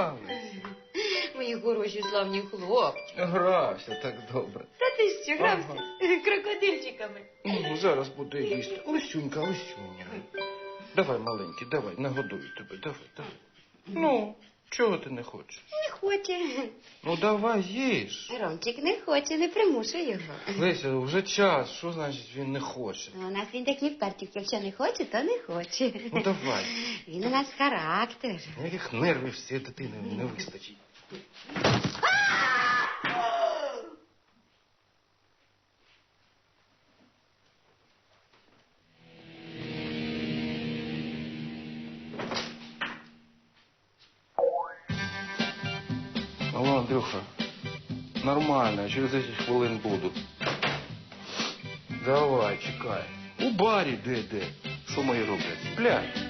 грались. Мої хороші славні хлопці. Грався так добре. Та ти що грався Ага. крокодильчиками? Ну, зараз буде їсти. Осюнька, осюня. Давай, маленький, давай, нагодую тебе, давай, давай. Ну, чого ти не хочеш? Не хоче. Ну давай їж. Ромчик не хоче, не примушуй його. Леся, вже час. Що значить він не хоче? Ну, У нас він такий впертик, якщо не хоче, то не хоче. Ну давай. Він у нас характер. Яких нервів всі дитини не вистачить. Алло, Андрюха. Нормально, через 10 хвилин буду. Давай, чекай. У барі де де. Що мої роблять? Сплять.